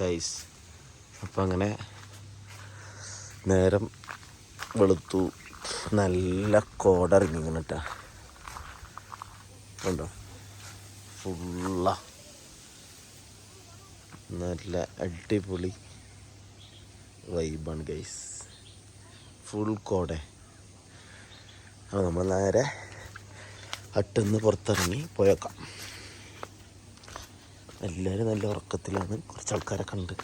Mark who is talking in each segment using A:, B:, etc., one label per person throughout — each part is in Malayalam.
A: ഗൈസ് അപ്പം അങ്ങനെ നേരം വെളുത്തു. നല്ല കോട ഇറങ്ങിങ്ങനെ കേട്ടാ ഉണ്ടോ ഫുള്ള. നല്ല അടിപൊളി വൈബാണ് ഗൈസ് ഫുൾ കോട. അപ്പോൾ നമ്മൾ നേരെ അട്ടുന്ന് പുറത്തിറങ്ങി പോയേക്കാം. എല്ലാവരും നല്ല ഉറക്കത്തിലാണ്. കുറച്ച് ആൾക്കാരെ കണ്ട്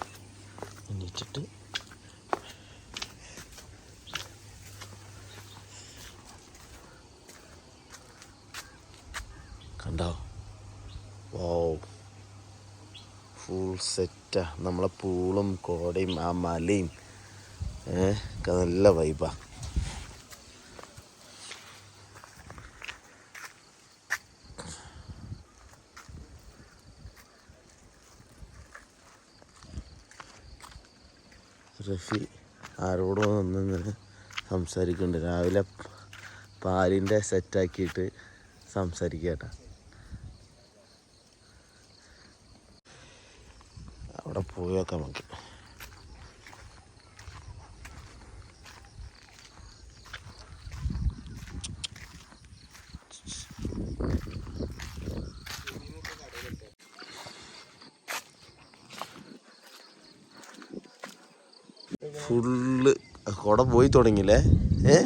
A: എണീറ്റിട്ട്. കണ്ടോ? ഓ ഫുൾ സെറ്റാ നമ്മളെ പൂളും കോടയും ആ മലയും. ഏഹ് നല്ല വൈബാ റഫി ആരോടോ ഒന്നിങ്ങനെ സംസാരിക്കുന്നുണ്ട്. രാവിലെ പാലിന്റെ സെറ്റാക്കിയിട്ട് സംസാരിക്കട്ടാ അവിടെ പോയി നോക്കാം നമുക്ക് ഫുള്ള് കുട പോയി തുടങ്ങിയില്ലേ? ഏ?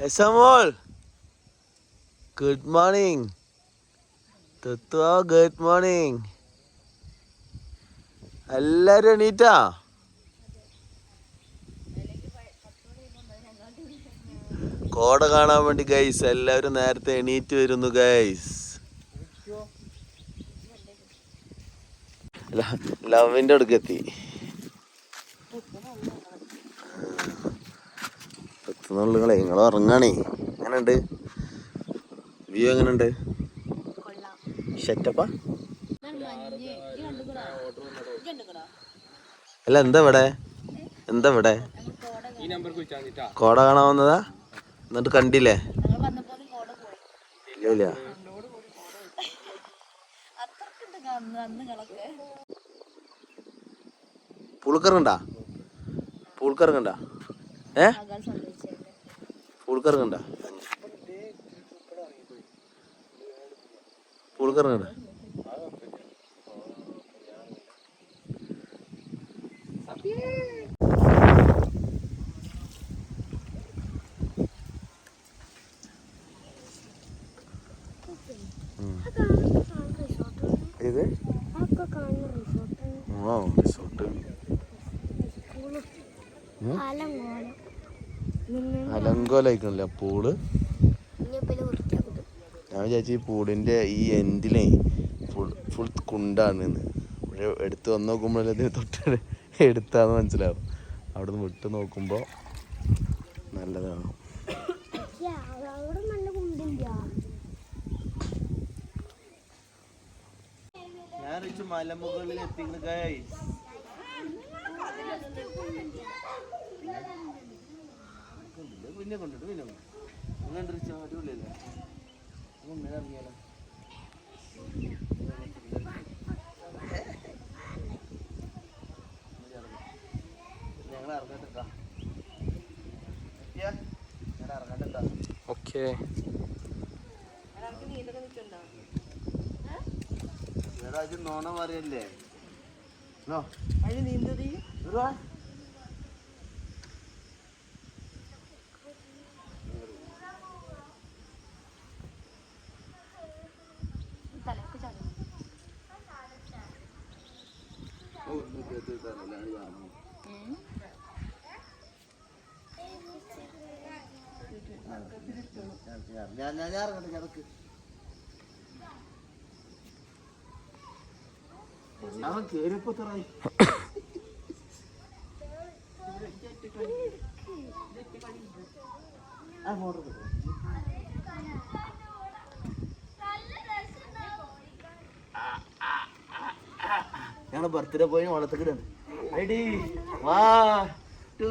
A: എസമോൾ good morning Tatva good morning എല്ലാരും എണീറ്റാ? കോട കാണാൻ വേണ്ടി ഗൈസ് എല്ലാവരും നേരത്തെ എണീറ്റ് വരുന്നു ഗൈസ് ലവിന്റെ അടുക്കെത്തി. എത്തുന്നുള്ളങ്ങളെ നിങ്ങൾ ഉറങ്ങാണേ. എങ്ങനെയുണ്ട്? വ്യൂ എങ്ങനെയുണ്ട്? ഷെറ്റപ്പാ അല്ല എന്താ ഇവിടെ? എന്താ ഇവിടെ? കോട കാണാൻ വന്നതാ? എന്നിട്ട് കണ്ടില്ലേ? ഇല്ല. ഇല്ല പുളിക്കറുണ്ടാ പുളുക്കറങ്ങണ്ടാ ഏ? പുളിക്കറുണ്ടാ പുളുക്കറങ്ങണ്ട ഇത് ആ റിസോർട്ട് അലങ്കോലായിക്കണില്ല പൂൾ? ഞാൻ വിചാരിച്ചു ഈ പൂളിന്റെ ഈ എൻഡിലേ ഫുൾ ഫുൾ കുണ്ടാണ് പക്ഷെ എടുത്ത് വന്ന് നോക്കുമ്പോഴല്ലേ ഇതിന് തൊട്ട് എടുത്താന്ന് മനസ്സിലാവും. അവിടെ നിന്ന് വിട്ട് നോക്കുമ്പോൾ നല്ലതാണ്. ഞാൻ മലമുകളിൽ എത്തിക്കുന്നു പിന്നെ കൊണ്ടിട്ട് പിന്നെ അങ്ങനെ അടിപൊളിയല്ലേ? അങ്ങനെ ഇറങ്ങിയാലോ? ഞങ്ങൾ ഇറങ്ങട്ടെ ഞാൻ ഇറങ്ങട്ടെ
B: ഓക്കെ.
A: നോണ
C: അതിന് നീന്തതി
A: ഇറുവാ. ഓ, നൂറ്റി എഴുപത്തി എട്ടാണല്ലേ? അത് കാണും. ഞാൻ ഞാൻ ഇറങ്ങട്ടെ കിടക്ക് അവൻ കേറിയപ്പോ തറായി ആ മോട്ടർ ഞങ്ങൾ ബർത്ത്ഡേ പോയി വളർത്തേക്ക് റെഡി വാ ടു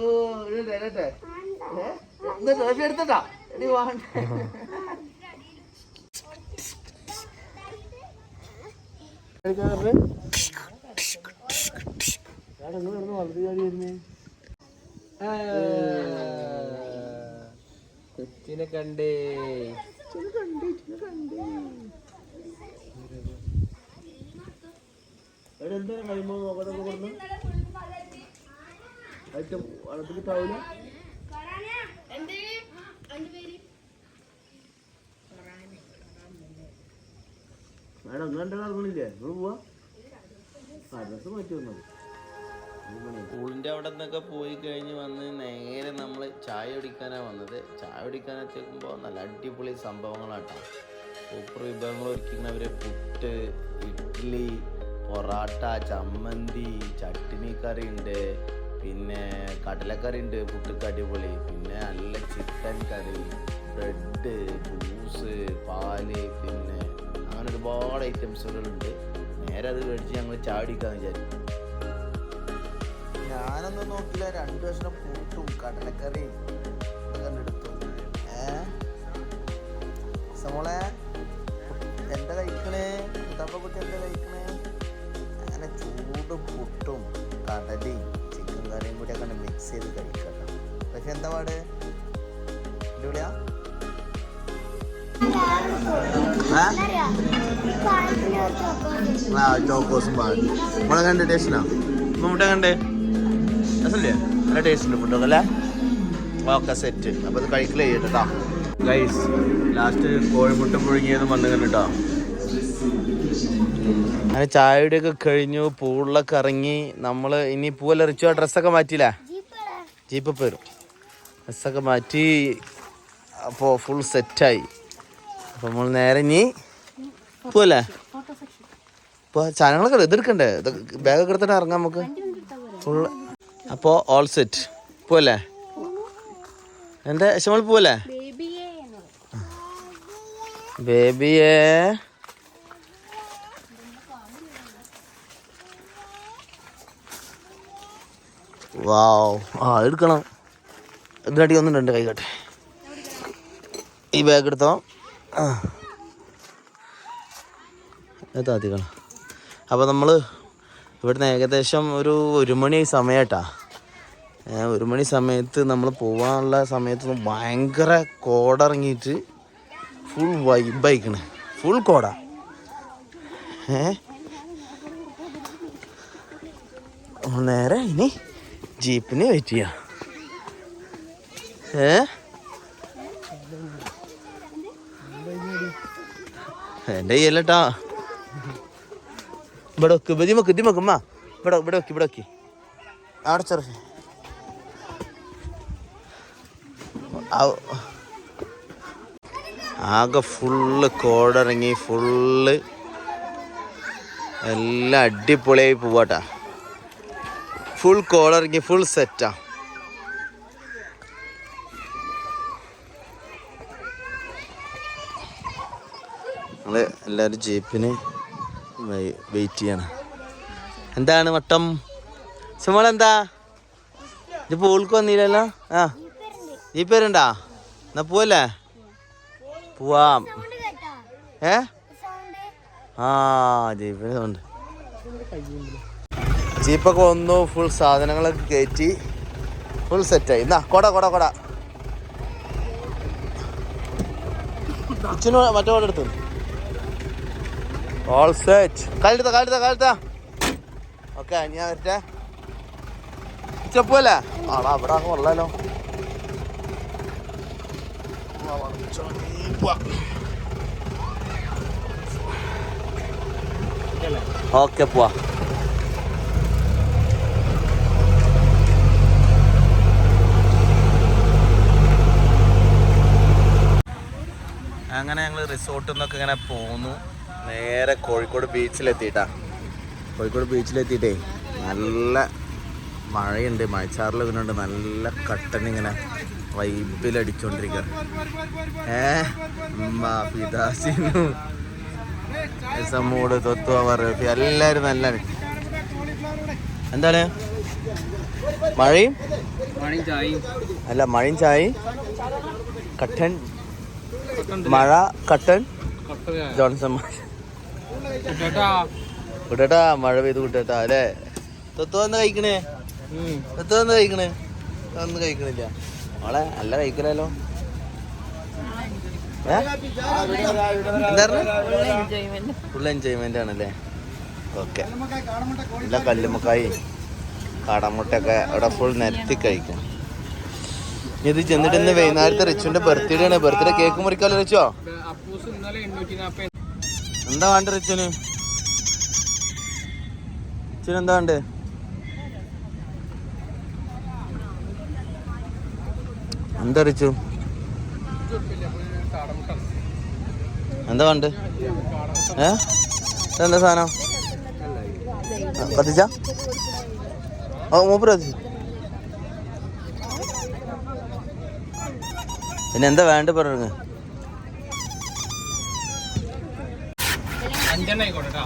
A: തരട്ടെ ട്രോഫി എടുത്തട്ടാ?
B: കൊച്ചിനെ കണ്ടേ.
A: എന്താ കഴിയുമ്പോൾ നോക്കട്ടെ കൊടുന്ന്? ഐറ്റം താവില്ല മേഡം ഇങ്ങനെ നടക്കണില്ലേ നിങ്ങൾ പോവാ. അഡ്രസ് മാറ്റി വന്നത്
B: സ്കൂളിന്റെ അവിടെ നിന്നൊക്കെ പോയി കഴിഞ്ഞ് വന്ന് നേരെ നമ്മൾ ചായ കുടിക്കാനാണ് വന്നത്. ചായ കുടിക്കാനെത്തിക്കുമ്പോൾ നല്ല അടിപൊളി സംഭവങ്ങളാട്ടോ. സൂപ്പർ വിഭവങ്ങൾ ഒരുക്കുന്നവർ പുട്ട് ഇഡ്ഡലി പൊറാട്ട ചമ്മന്തി ചട്ടിനി ഉണ്ട് പിന്നെ കടലക്കറി ഉണ്ട് പുട്ടുക്ക് അടിപൊളി. പിന്നെ നല്ല ചിക്കൻ കറി ബ്രെഡ് ജ്യൂസ് പാൽ പിന്നെ അങ്ങനെ ഒരുപാട് ഐറ്റംസുകളുണ്ട് നേരെ അത് മേടിച്ച് ഞങ്ങൾ ചാടിക്കാന്ന് വിചാരിച്ചു
A: ഞാനൊന്നും നോക്കില്ല രണ്ടു വർഷം പൂട്ടും കടലക്കറിയും ചോക്കോസും പാടും. നമ്മളെ ടേസ്റ്റിനാ
B: മുട്ട കണ്ടേ?
A: രസമില്ലേ നല്ല ടേസ്റ്റ് ഉണ്ട് ഫുഡൊക്കെ അല്ലേ? ഓക്കെ സെറ്റ് അപ്പോൾ ഇത് കഴിക്കലേ ചെയ്യട്ടോ
B: ഗൈസ് ലാസ്റ്റ് കോഴിമുട്ട പുഴുങ്ങിയതും വന്നു കണ്ടിട്ടോ?
A: അങ്ങനെ ചായയുടെയൊക്കെ കഴിഞ്ഞു പൂളിലൊക്കെ ഇറങ്ങി നമ്മൾ ഇനി പൂവല്ല റിച്ചു ഡ്രസ്സൊക്കെ മാറ്റിയില്ല? ജീപ്പ് വരും. ഡ്രസ്സൊക്കെ മാറ്റി അപ്പോൾ ഫുൾ സെറ്റായി അപ്പോൾ നമ്മൾ നേരെ ഇനി പോവല്ലേ ഇപ്പോൾ സാധനങ്ങളൊക്കെ എതിർക്കണ്ടേ ബാഗൊക്കെ എടുത്തിട്ട് ഇറങ്ങാം നമുക്ക്. ഫുൾ അപ്പോൾ ഓൾ സെറ്റ് പോവല്ലേ? എന്റെ ശമൾ പോവല്ലേ? ബേബിയെ. വാവ്. ആ എടുക്കണം. ഇതിനടി ഒന്നുണ്ട് കൈ കട്ടെ ഈ ബാഗ് എടുത്തോ? എത്താത്തിക്കണം അപ്പോൾ നമ്മൾ ഇവിടുന്ന് ഏകദേശം ഒരു ഒരു മണി സമയട്ടാ ഒരു മണി സമയത്ത് നമ്മൾ പോകാനുള്ള സമയത്ത് ഭയങ്കര കോടിറങ്ങിയിട്ട് ഫുൾ വൈബായിക്കണ് ഫുൾ കോട. നേരെ ഇനി ജീപ്പിന് വെയിറ്റ് ചെയ്യാം ഏ? എന്റെ കയ്യല്ലട്ടാ ഇവിടെ വെക്ക് ഇതി വെക്കുമ്മ ഇവിടെ ഇവിടെ വെക്ക് ഇവിടെ വെക്ക്. അവിടെ ചെറു. ആകെ ഫുള്ള് കോടിറങ്ങി ഫുള്ള് എല്ലാം അടിപൊളിയായി പോവാട്ടാ. ഫുൾ കോളിറങ്ങി ഫുൾ സെറ്റാ ഞങ്ങൾ എല്ലാവരും ജീപ്പിന് വെയിറ്റ് ചെയ്യണം. എന്താണ് വട്ടം സുമോൾ എന്താ ഇത് പൂൾക്ക് വന്നില്ലല്ലോ? ആ. ഈ പേരുണ്ടാ? എന്നാ പോവല്ലേ? പോവാം. ഏ? ആ ജീപ്പിന് ഉണ്ട്. ജീപ്പൊക്കെ വന്നു ഫുൾ സാധനങ്ങളൊക്കെ കയറ്റി ഫുൾ സെറ്റായി എന്നാ കൊട കൊട കൊട. അച്ഛന് മറ്റേ കൊട എടുത്തു? ഓൾ സെറ്റ് കാലെടുത്ത കാലെടുത്ത കാലെടുത്ത. ഓക്കെ ഞാൻ വരട്ടെ. ചെപ്പല്ലേ ആടാ അവിടെ കൊള്ളാലോ ഓക്കെ പോവാ. അങ്ങനെ ഞങ്ങൾ റിസോർട്ടിൽ നിന്നൊക്കെ ഇങ്ങനെ പോന്നു. നേരെ കോഴിക്കോട് ബീച്ചിലെത്തിയിട്ടാ. കോഴിക്കോട് ബീച്ചിലെത്തിയിട്ടേ നല്ല മഴയുണ്ട് മഴച്ചാറിൽ വരുന്നുണ്ട് നല്ല കട്ടൻ ഇങ്ങനെ വൈബിലടിച്ചോണ്ടിരിക്കുക ഏ ഉമ്മ ഫിദാസിനു സമൂട് തൊത്തു അവർ എല്ലാവരും നല്ല എന്താണ്? മഴയും? അല്ല മഴയും ചായയും? കട്ടൻ? മഴ കട്ടൻ? ജോൺസൺ മാഷ്. കുട്ടേട്ടാ മഴ പെയ്ത് കുട്ടേട്ടാ അല്ലേ? തൊത്തു വന്ന് കഴിക്കണേ? തൊത്തു വന്ന് കഴിക്കണേ? ഒന്നും കഴിക്കണില്ല. മോളെ നല്ല കഴിക്കലല്ലോ ഫുൾ എൻജോയ്മെന്റ് ആണല്ലേ? ഓക്കെ. നല്ല കല്ലുമുക്കായി കാടമുട്ടൊക്കെ അവിടെ ഫുൾ നിരത്തി കഴിക്കും. ഇനി ഇത് ചെന്നിട്ട് ഇന്ന് വൈകുന്നേരത്തെ റിച്ചുവിന്റെ ബർത്ത്ഡേ ആണ് ബർത്ത്ഡേ കേക്ക് മുറിക്കാലോ റിച്ചോ? എന്താ വേണ്ട റിച്ചുന്? റിച്ചുന് എന്താ വേണ്ടേ? എന്താ റിച്ചു? എന്താ വേണ്ട? ഏ? എന്താ സാധനം? കത്തിച്ച ആ കത്തിച്ചു പിന്നെ എന്താ വേണ്ട പറഞ്ഞു
C: അഞ്ചെണ്ണ ആയിക്കോട്ടെ കേട്ടോ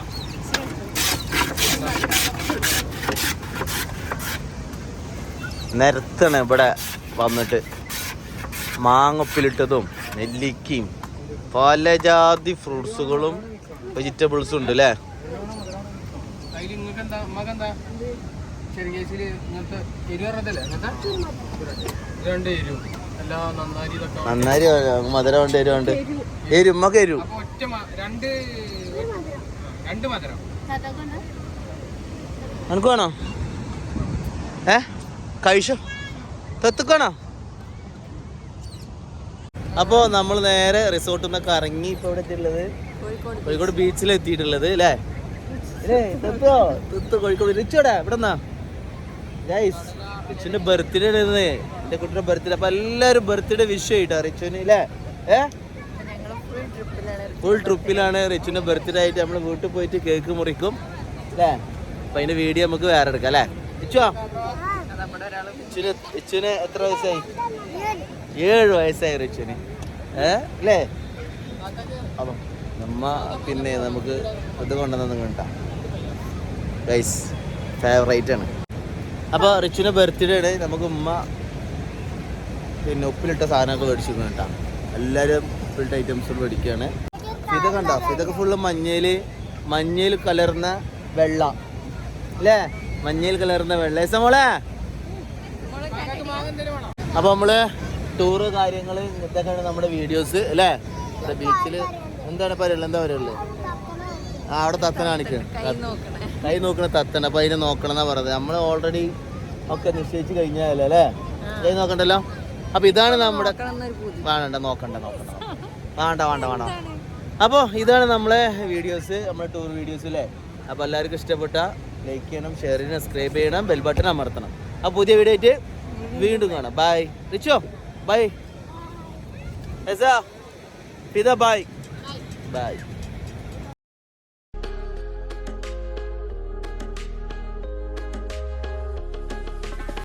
A: നിരത്താണ് ഇവിടെ വന്നിട്ട്. മാങ്ങപ്പിലിട്ടതും നെല്ലിക്കയും പല ജാതി ഫ്രൂട്ട്സുകളും വെജിറ്റബിൾസും ഉണ്ട് അല്ലേ
C: കേസിൽ ഇങ്ങനത്തെ ഇരുപത് അങ്ങനത്തെ രണ്ട് എരിവ്. നന്നാരി
A: മധുരം ഉണ്ട് എരിവ്. ഉണ്ട് ഉമ്മക്ക് എരും
C: അപ്പൊ
A: നിനക്ക് വേണോ? ഏ? കഴിച്ചോ? തെത്തുക്കണോ? അപ്പോൾ നമ്മൾ നേരെ റിസോർട്ടിൽ നിന്നൊക്കെ ഇറങ്ങി ഇപ്പോൾ ഇവിടെ എത്തിയിട്ടുള്ളത്? കോഴിക്കോട്. ബീച്ചിൽ എത്തിയിട്ടുള്ളത് അല്ലേ തെത്തോ? തെത്ത് കോഴിക്കോട്. ഇരിച്ചോടാ ഇവിടെ നിന്നാ ഗൈസ് റിച്ചുവിന്റെ ബർത്ത്ഡേ ആണ് എന്റെ കുട്ടിയുടെ ബർത്ത്ഡേ അപ്പൊ എല്ലാരും ബർത്ത്ഡേ വിഷ് ആയിട്ടാ റിച്ചുവിന് അല്ലേ ഏ? ഫുൾ ട്രിപ്പിലാണ് റിച്ചുന്റെ ബർത്ത്ഡേ ആയിട്ട് നമ്മൾ വീട്ടിൽ പോയിട്ട് കേക്ക് മുറിക്കും അല്ലേ അപ്പൊ അതിന്റെ വീഡിയോ നമുക്ക് വേറെ എടുക്കാം അല്ലേ? റിച്ചുവാ റിച്ചുവിന് റിച്ചുവിന് എത്ര വയസ്സായി? ഏഴ് വയസ്സായി റിച്ചുവിന്. ഏ? അല്ലേ നമ്മ പിന്നെ നമുക്ക് ഇത് കൊണ്ടുവന്നു കണ്ടാ ഗൈസ് ഫേവറേറ്റ് ആണ്. അപ്പോൾ റിച്ചുവിന്റെ ബർത്ത്ഡേ ആണ് നമുക്ക് ഉമ്മ പിന്നെ ഉപ്പിലിട്ട സാധനമൊക്കെ മേടിച്ചിരുന്നു കേട്ടോ. എല്ലാവരും ഉപ്പിലിട്ട ഐറ്റംസ് മേടിക്കുകയാണ്. ഇതൊക്കെ കണ്ടോ? ഇതൊക്കെ ഫുള്ള് മഞ്ഞയിൽ മഞ്ഞയിൽ കലർന്ന വെള്ള. അല്ലേ? മഞ്ഞയിൽ കലർന്ന വെള്ള. മോളെ? അപ്പോൾ നമ്മൾ ടൂറ് കാര്യങ്ങൾ ഇതൊക്കെയാണ് നമ്മുടെ വീഡിയോസ് അല്ലേ? ബീച്ചിൽ എന്താണ് പറയുള്ളത് എന്താ പറയുള്ളത് ആ അവിടെ തത്തന കാണിക്കണം കൈ നോക്കണ. തത്തന. അപ്പൊ അതിനെ നോക്കണം എന്നാ പറയുന്നത് നമ്മൾ ഓൾറെഡി ഒക്കെ നിശ്ചയിച്ച് കഴിഞ്ഞാലല്ലേ? കൈ നോക്കണ്ടല്ലോ? അപ്പൊ ഇതാണ് നമ്മുടെ വേണ്ട നോക്കണ്ട നോക്കണ്ട വേണ്ട വേണ്ട വേണ്ട. അപ്പോൾ ഇതാണ് നമ്മളെ വീഡിയോസ് നമ്മുടെ ടൂർ വീഡിയോസ് അല്ലേ അപ്പോൾ എല്ലാവർക്കും ഇഷ്ടപ്പെട്ട ലൈക്ക് ചെയ്യണം ഷെയർ ചെയ്യണം സബ്സ്ക്രൈബ് ചെയ്യണം ബെൽ ബട്ടൺ അമർത്തണം. അപ്പോൾ പുതിയ വീഡിയോ ആയിട്ട് വീണ്ടും കാണാം. ബൈ റിച്ചോ ബൈ ബൈ ബൈ